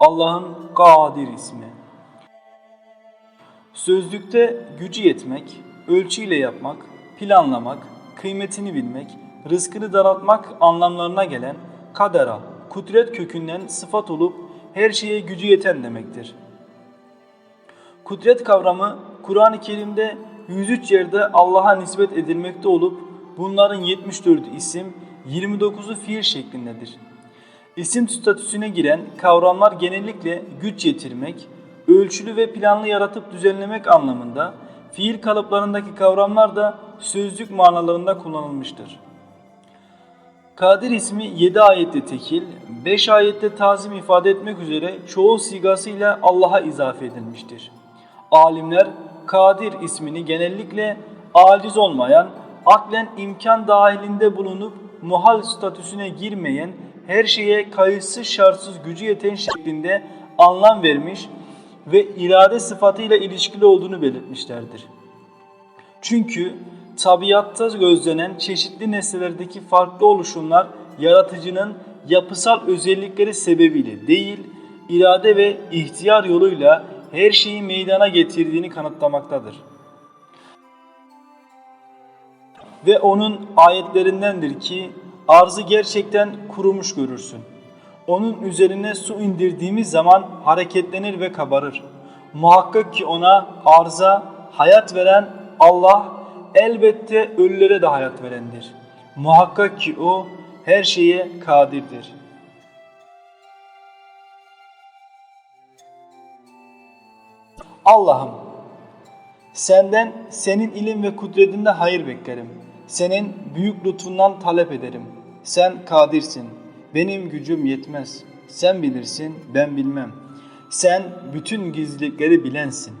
Allah'ın Kadir ismi. Sözlükte gücü yetmek, ölçüyle yapmak, planlamak, kıymetini bilmek, rızkını daraltmak anlamlarına gelen kadera, kudret kökünden sıfat olup her şeye gücü yeten demektir. Kudret kavramı Kur'an-ı Kerim'de 103 yerde Allah'a nispet edilmekte olup bunların 74'ü isim, 29'u fiil şeklindedir. İsim statüsüne giren kavramlar genellikle güç yetirmek, ölçülü ve planlı yaratıp düzenlemek anlamında, fiil kalıplarındaki kavramlar da sözlük manalarında kullanılmıştır. Kadir ismi 7 ayette tekil, 5 ayette tazim ifade etmek üzere çoğul sigasıyla Allah'a izafe edilmiştir. Alimler Kadir ismini genellikle aciz olmayan, aklen imkan dahilinde bulunup muhal statüsüne girmeyen, her şeye kayıtsız şartsız gücü yeten şeklinde anlam vermiş ve irade sıfatıyla ilişkili olduğunu belirtmişlerdir. Çünkü tabiatta gözlenen çeşitli nesnelerdeki farklı oluşumlar yaratıcının yapısal özellikleri sebebiyle değil, irade ve ihtiyar yoluyla her şeyi meydana getirdiğini kanıtlamaktadır. Ve onun ayetlerindendir ki arzı gerçekten kurumuş görürsün. Onun üzerine su indirdiğimiz zaman hareketlenir ve kabarır. Muhakkak ki ona arza hayat veren Allah elbette ölülere de hayat verendir. Muhakkak ki o her şeye kadirdir. Allah'ım senden senin ilim ve kudretinde hayır beklerim. Senin büyük lütfundan talep ederim. Sen kadirsin. Benim gücüm yetmez. Sen bilirsin, ben bilmem. Sen bütün gizlilikleri bilensin.